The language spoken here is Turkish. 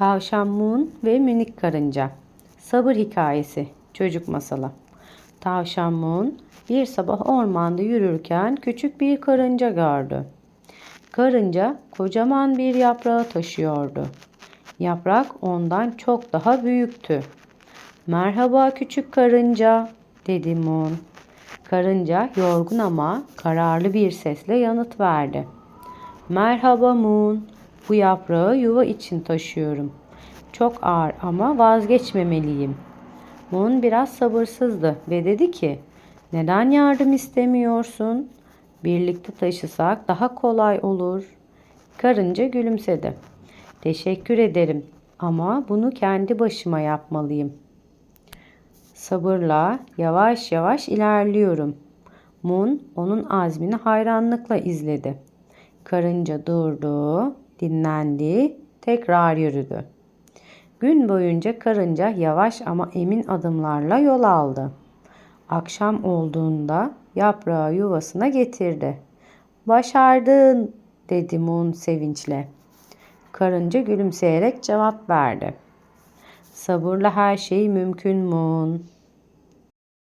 Tavşan Moon ve Minik Karınca Sabır Hikayesi Çocuk Masalı Tavşan Moon bir sabah ormanda yürürken küçük bir karınca gördü. Karınca kocaman bir yaprağı taşıyordu. Yaprak ondan çok daha büyüktü. Merhaba küçük karınca dedi Moon. Karınca yorgun ama kararlı bir sesle yanıt verdi. Merhaba Moon. Bu yaprağı yuva için taşıyorum. Çok ağır ama vazgeçmemeliyim. Moon biraz sabırsızdı ve dedi ki, neden yardım istemiyorsun? Birlikte taşısak daha kolay olur. Karınca gülümsedi. Teşekkür ederim ama bunu kendi başıma yapmalıyım. Sabırla yavaş yavaş ilerliyorum. Moon onun azmini hayranlıkla izledi. Karınca durdu, dinlendi, tekrar yürüdü. Gün boyunca karınca yavaş ama emin adımlarla yol aldı. Akşam olduğunda yaprağı yuvasına getirdi. Başardın dedi Moon sevinçle. Karınca gülümseyerek cevap verdi. Sabırla her şey mümkün Moon.